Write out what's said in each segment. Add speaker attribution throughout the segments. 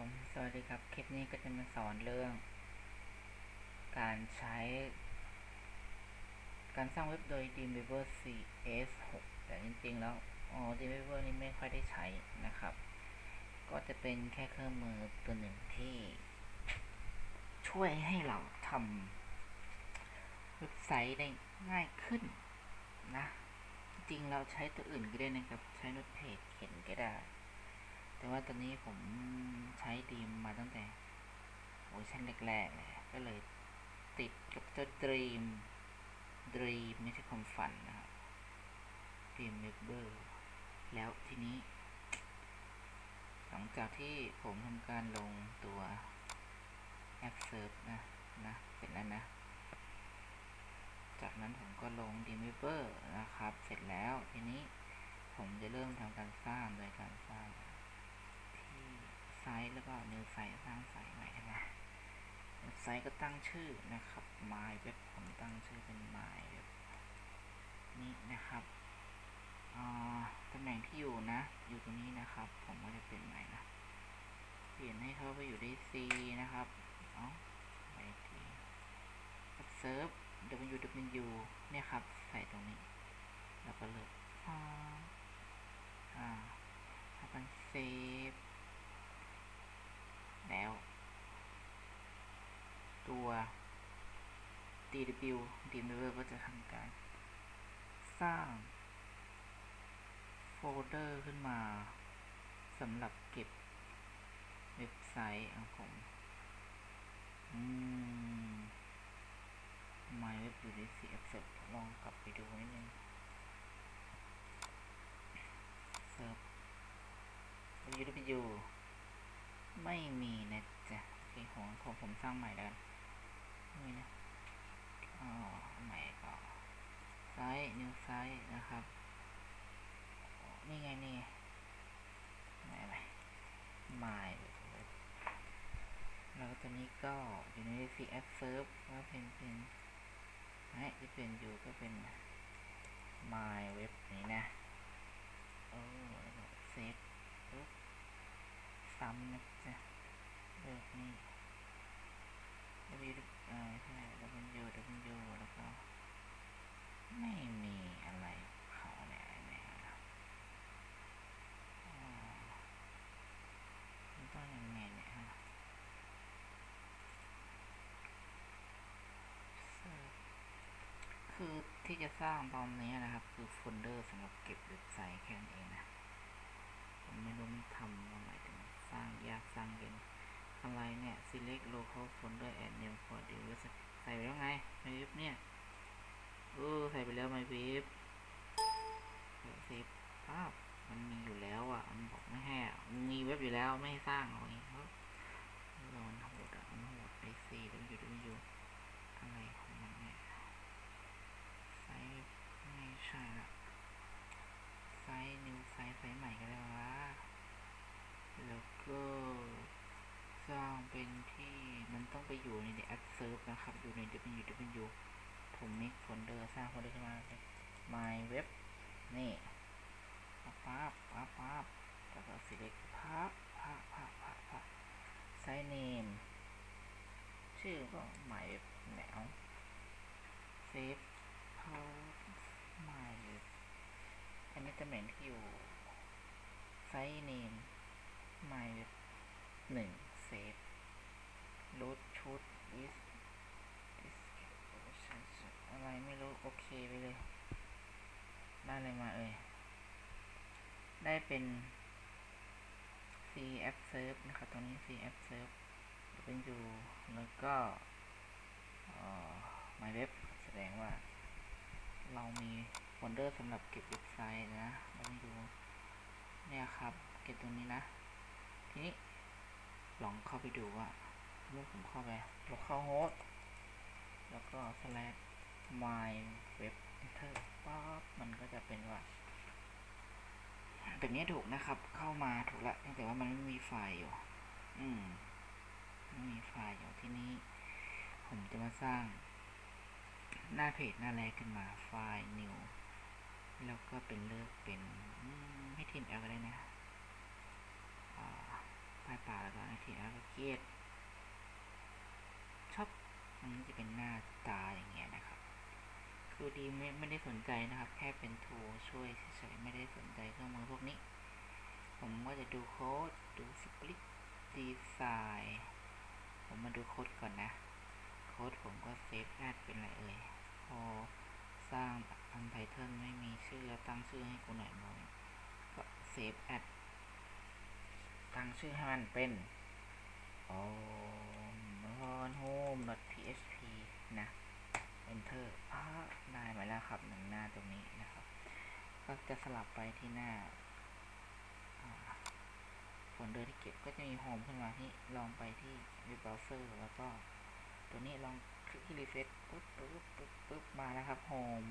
Speaker 1: ผม สวัสดีครับ คลิปนี้ก็จะมาสอนเรื่อง การใช้ การสร้างเว็บโดย Dreamweaver CS6 แต่จริงๆ แล้ว อ๋อ Dreamweaver นี่ไม่ค่อยได้ใช้นะครับ ก็จะเป็นแค่เครื่องมือตัวหนึ่งที่ ช่วยให้เราทำเว็บไซต์ได้ง่ายขึ้นนะ จริงๆเราใช้ตัวอื่นก็ได้นะครับ ใช้โน้ตเพจเขียนก็ได้ แต่ว่าตอนนี้ผมใช้ดีมมาตั้งแต่เวอร์ชันแรกๆเลยก็เลยติดกับเจ้าดีมดีมไม่ใช่ความฝันนะครับดีมเมเบอร์แล้วทีนี้ หลังจากที่ผมทำการลงตัวแอปเซิร์ฟนะนะเสร็จแล้วนะ จากนั้นผมก็ลง d r e a m w e a v e r นะครับ เสร็จแล้วทีนี้ผมจะเริ่มทำการสร้างโดยการสร้าง ไซต์แล้วก็ new site สร้างไซต์ใหม่ใช่ไหมไซต์ก็ตั้งชื่อนะครับ my web ผมตั้งชื่อเป็น my web นี่นะครับตำแหน่งที่อยู่นะ อยู่ตรงนี้นะครับ ผมก็จะเปลี่ยนใหม่นะ เปลี่ยนให้เขาไปอยู่ที่ C นะครับเอาไปที่ serve www เนี่ยครับ ใส่ตรงนี้ แล้วก็เลือกอ่าอ่าทำการเซฟ แล้ว ตัว DW DW ก็จะทำการ สร้างโฟลเดอร์ขึ้นมาสำหรับเก็บเว็บไซต์ของผมอืม My Web อยู่ใน CF เสร็จลองกลับไปดูนิดนึงเซิร์ฟ www ไม่มีนะจ๊ะโอเคของของผมสร้างใหม่แล้วนี่นะอ๋อใหม่ก็ไซต์ new site นะครับ นี่ไงนี่ไม่ไร my web แล้วตัวนี้ก็อยู่ใน CF serve ว่าเป็นเป็นให้ที่เป็นอยู่ก็เป็น my web นี้นะ โอ้เซฟปุ๊บ ซ้ำนะจ๊ะเลือกนี่ W อ่าใช่ W W แล้วก็ ไม่มีอะไรเขาเนี่ยเนี่ยอ๋อมันต้องยังไงเนี่ยฮะคือที่จะสร้างตอนนี้นะครับ คือโฟลเดอร์สำหรับเก็บเว็บไซต์แค่นั้นเองนะ ผมไม่รู้มันทำว่าหมายถึง ร้างยากสร้างเป็นอะไรเนี่ย select local folder and name for device ใส่ไปแล้วไงไมฟ์เนี่ยเออใส่ไปแล้ว my web เซฟภาพมันมีอยู่แล้วอะ มันบอกไม่ให้มีเว็บอยู่แล้วไม่ให้สร้างเอาไงเงี้ยครับเรามันโหดอะมันโหดไอซีแล้วมันอยู่ดูอยู่อะไรของมันเนี่ยไซส์ไม่ใช่ละไซส์นิวไซส์ไซส์ใหม่ก็ได้วะแล้ว ก็สร้างเป็นที่มันต้องไปอยู่ในแอปเซิร์ฟนะครับ อยู่ใน www ผมมิกโฟลเดอร์สร้างโฟลเดอร์ขึ้นมาเป็น my web นี่ปั๊บปั๊บปั๊บปั๊บแล้วก็ select ปั๊บปั๊บปั๊บปั๊บปั๊บ site name ชื่อก็ my web แล้ว save post my web อันนี้ตำแหน่งที่อยู่ site name my web หนึ่ง save root shoot is is อะไรไม่รู้ โอเคไปเลย ได้อะไรมาเอ่ย ได้เป็น cf serve นะครับตรงนี้ cf serve เป็นอยู่ แล้วก็ my web แสดงว่า เรามีโฟลเดอร์สำหรับเก็บเว็บไซต์นะ เราไปดู เนี่ยครับ เก็บตรงนี้นะ นี้ลองเข้าไปดูว่าเมื่อผมเข้าไป localhost แล้วก็ slash my web enter ปั๊บมันก็จะเป็นว่าแบบนี้ถูกนะครับ เข้ามาถูกละแต่ว่ามันไม่มีไฟล์อยู่ อืมไม่มีไฟล์อยู่ที่นี้ ผมจะมาสร้าง หน้าเพจหน้าแรกขึ้นมาไฟล์ new แล้วก็เป็นเลือกเป็นอืมให้ทีมแอลก็ได้นะ ป้ายเปล่าแล้วก็ HTML ก็เกียดชอบมันจะเป็นหน้าตาอย่างเงี้ยนะครับคือดีไม่ไม่ได้สนใจนะครับ แค่เป็นทูช่วยเฉยๆไม่ได้สนใจเครื่องมือพวกนี้ ผมก็จะดูโค้ดดูสปริตดีไซน์ผมมาดูโค้ดก่อนนะ โค้ดผมก็เซฟแอดเป็นอะไรเอ่ยพอสร้างอันไทเทิลไม่มีชื่อแล้วตั้งชื่อให้กูหน่อยมองก็เซฟแอด ตั้งชื่อให้มันเป็น o n home php นะ enter อ่าได้มาแล้วครับหนึ่งหน้าตรงนี้นะครับ ก็จะสลับไปที่หน้าโฟลเดอร์ที่เก็บก็จะมีโฮมขึ้นมาที่ลองไปที่เว็บเบราว์เซอร์แล้วก็ ตัวนี้ลองคลิกที่รีเฟรชปุ๊บปุ๊บปุ๊บปุ๊บมาแล้วครับโฮม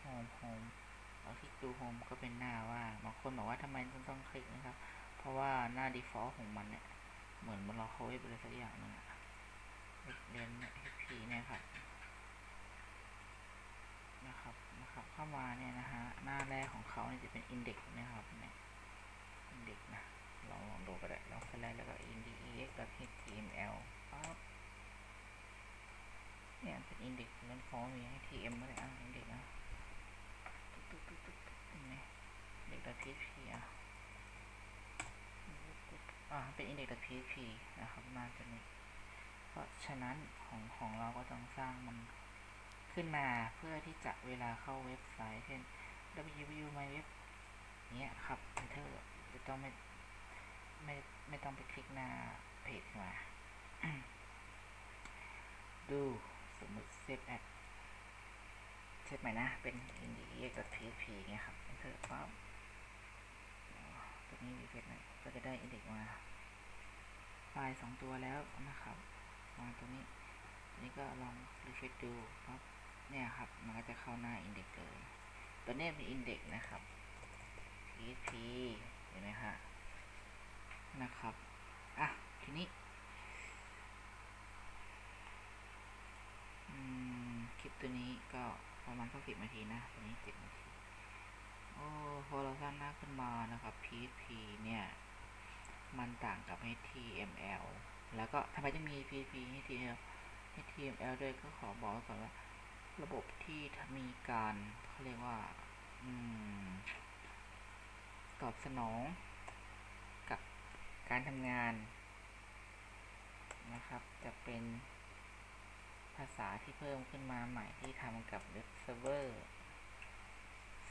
Speaker 1: โฮมโฮมเราคลิกดูโฮมก็เป็นหน้าว่าบางคนบอกว่าทำไมต้องคลิกนะครับ เพราะว่าหน้า default ของมันเนี่ย เหมือนมันเราเขาเว็บอะไรสักอย่างหนึงอะเรียน HP เนี่ยครับนะครับนะครับ เข้ามาเนี่ยนะฮะ หน้าแรกของเขาเนี่ยจะเป็น index นะครับเนี่ย index นะลองลองดูก็ได้ลองแรกแล้วก็ index.html ปั๊บเนี่ยเป็น index นั้นเขามี html อะไรอะ index นะตุ๊กตุ๊กตุ๊กตุ๊กตุ๊กนี่ย index.php อะอ่า เป็น index.php นะครับน่าจะมีเพราะฉะนั้นของของเราก็ต้องสร้างมันขึ้นมาเพื่อที่จะเวลาเข้าเว็บไซต์เช่น www my web เนี้ยครับ enter จะต้องไม่ไม่ไม่ต้องไปคลิกหน้าเพจมา ดูสมมติ save at เซฟใหม่นะ เป็น index.php เงี้ยครับ enter ปั๊บตัวนี้รีเฟรชหน่อยก็จะได้อินเด็กมา ไฟล์สองตัวแล้วนะครับมาตัวนี้ตัวนี้ก็ลองรีเฟรชดูปั๊บเนี่ยครับ มันก็จะเข้าหน้าอินเด็กเลย ตัวนี้เป็นอินเด็กนะครับ php เห็นไหมฮะนะครับ อะ ทีนี้คลิปตัวนี้ก็ประมาณสักสิบนาทีนะ ตัวนี้เจ็ดนาที โอ้ พอเราสร้างหน้าขึ้นมานะครับ PHP เนี่ย มันต่างกับ HTML แล้วก็ทำไมจะมี PHP HTML HTML ด้วยก็ขอบอกก่อนว่า ระบบที่มีการเขาเรียกว่าอมตอบสนองกับการทำงานนะครับ จะเป็นภาษาที่เพิ่มขึ้นมาใหม่ที่ทำกับเว็บเซิร์ฟเวอร์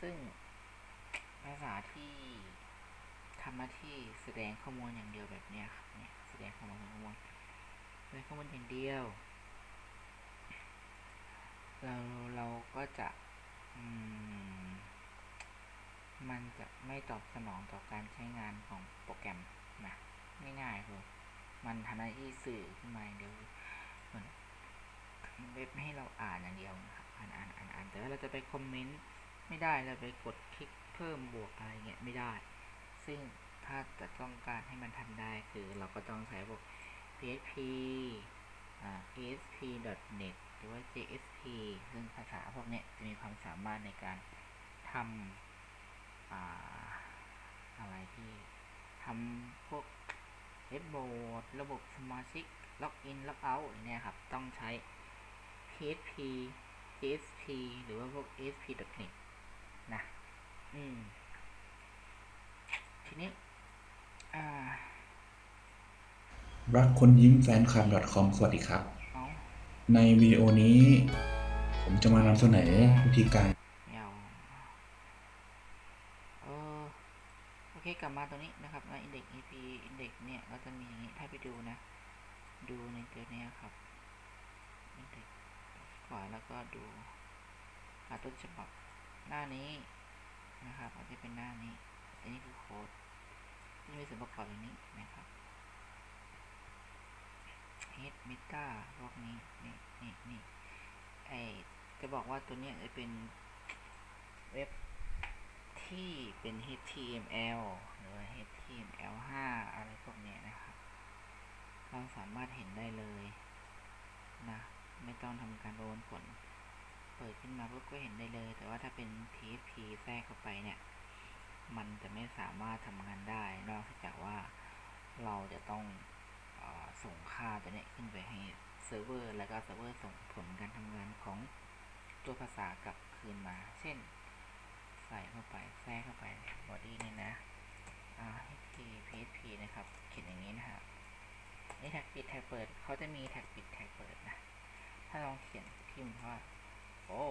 Speaker 1: ซึ่งภาษาที่ ทำหน้าที่แสดงข้อมูลอย่างเดียวแบบนี้ครับเนี่ยแสดงข้อมูลข้อมูลแสดงข้อมูลอย่างเดียว เราเราก็จะมมันจะไม่ตอบสนองต่อการใช้งานของโปรแกรมนะง่ายๆคือมันทำหน้าที่สื่อขึ้นมาเดียวเหมือนเว็บให้เราอ่านอย่างเดียวนะครับอ่านอ่านอ่านอ่านแต่ว่าเราจะไปคอมเมนต์ไม่ได้เราไปกดคลิกเพิ่มบวกอะไรเงี้ยไม่ได้ ซึ่งถ้าจะต้องการให้มันทำได้คือเราก็ต้องใช้พวก PHP อ่า ASP.NET หรือว่า JSP ซึ่งภาษาพวกเนี้ยจะมีความสามารถในการทำอ่าอะไรที่ทำพวกเว็บบอร์ดระบบสมาชิกล็อกอินล็อกเอาท์เนี่ยครับ ต้องใช้ PHP JSP หรือว่าพวก ASP.NET นะ อืม ทีนี้ อ่า
Speaker 2: รักคนยิ้มแฟนคลับ .com สวัสดีครับ ในวิดีโอนี้ ผมจะมานำเสนอวิธีการ
Speaker 1: เออโอเคกลับมาตรงนี้นะครับใน index ep index เนี่ยเราจะมีอย่างนี้ถ้าไปดูนะ ดูในตัวเนี้ยครับ index ขวาแล้วก็ดูหาต้นฉบับหน้านี้นะครับอาจจะเป็นหน้านี้อันนี้คือโค้ดที่มีส่วนประกอบอย่างนี้นะครับ head meta พวกนี้ นี่นี่นี่ไอจะบอกว่าตัวเนี้ยจะเป็นเว็บที่เป็น HTML หรือ HTML5 อะไรพวกเนี้ยนะครับ เราสามารถเห็นได้เลยนะ ไม่ต้องทำการประมวลผล เปิดขึ้นมาปุ๊บก็เห็นได้เลย แต่ว่าถ้าเป็น PHP แทรกเข้าไปเนี่ย มันจะไม่สามารถทำงานได้ นอกจากว่าเราจะต้อง ส่งค่าตัวเนี้ยขึ้นไปให้เซิร์ฟเวอร์แล้วก็เซิร์ฟเวอร์ส่งผลการทำงานของตัวภาษากลับคืนมา เช่น ใส่เข้าไปแทรกเข้าไปบอดี้นี่นะอ่า hp php นะครับเขียนอย่างนี้นะฮะนี่แท็กปิดแท็กเปิดเขาจะมีแท็กปิดแท็กเปิดนะ ถ้าลองเขียนพิมพ์ว่าโอ้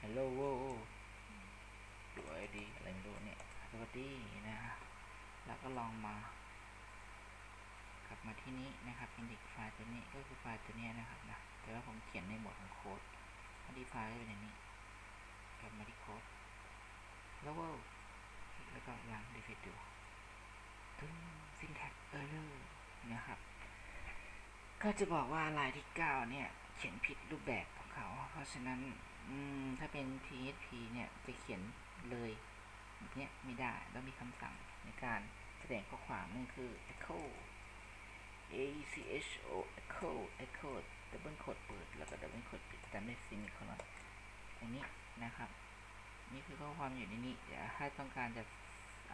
Speaker 1: hello โว้ดูไอดีอะไรไม่รู้เนี่ยสวัสดีนะ แล้วก็ลองมา บมาที่นี้นะครับ index ไฟล์ตัวนี้ก็คือไฟล์ตัวนี้นะครับนะแต่ว่าผมเขียนในหมวดของโค้ดถ้าดีไฟล์ก็เป็นอย่างนี้กลับมาที่โค้ดแล้วก็แล้วก็ล้างดีฟิตดูตึ้ง syntax error นะครับ ก็จะบอกว่าลายที่ 9 เนี่ย เขียนผิดรูปแบบของเขา เพราะฉะนั้นถ้าเป็น PHP เนี่ย จะเขียนเลยแบบนี้ไม่ได้ ต้องมีคำสั่งในการแสดงข้อความนั่นคือ echo a c h o echo echo double quote เปิดแล้วก็ double quote ปิดตามด้วย semicolon อย่างนี้นะครับ นี่คือข้อความอยู่ในนี้เดี๋ยวถ้าต้องการจะ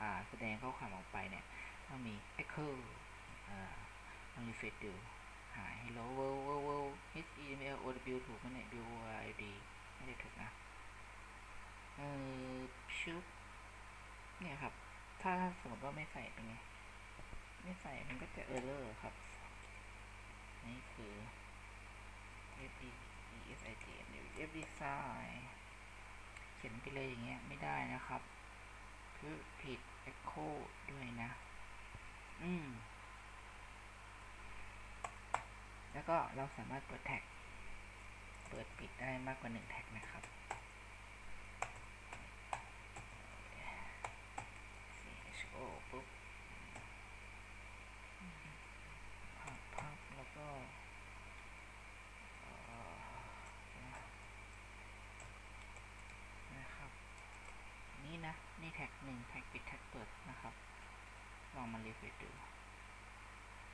Speaker 1: อ่าแสดงข้อความออกไปเนี่ยต้องมี echo อ่าลองรีเฟรชดูหาย hello world world world h e m l o w ถูกไหมเนี่ย b o i d ไม่ได้ถูกนะเออชุบเนี่ยครับ ถ้าสมมติว่าไม่ใส่เป็นไง ไม่ใส่มันก็จะ error ครับ นี่คือ f d e s i g n f design เขียนไปเลยอย่างเงี้ยไม่ได้นะครับ คือผิด echo ด้วยนะ อืม แล้วก็เราสามารถเปิดแท็ก เปิดปิดได้มากกว่าหนึ่งแท็กนะครับ cho ปุ๊บพับพับแล้วก็เอ่อนะครับ นี่นะ นี่แท็ก หนึ่งแท็กปิดแท็กเปิดนะครับ ลองมารีเฟรชดู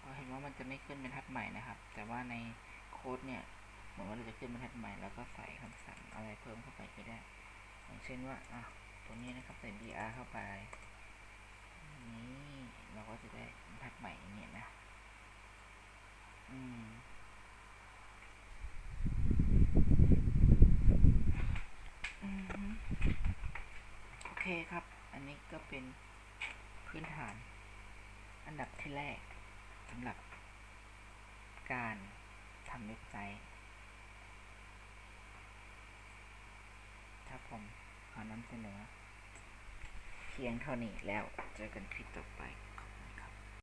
Speaker 1: เราเห็นว่ามันจะไม่ขึ้นเป็นทัดใหม่นะครับ แต่ว่าในโค้ดเนี่ยเหมือนว่าเราจะขึ้นเป็นทัดใหม่แล้วก็ใส่คำสั่งอะไรเพิ่มเข้าไปก็ได้ อย่างเช่นว่าอะตัวนี้นะครับใส่ br เข้าไปนี่เราก็จะได้บรรทัดใหม่อย่างเนี่ยนะ อืม อืมฮึโอเคครับ อันนี้ก็ เป็นพื้นฐาน อันดับที่แรกสำหรับการทำเว็บไซต์ถ้าผมขอนำเสนอเพียงเท่านี้แล้วเจอกันคลิปต่อไป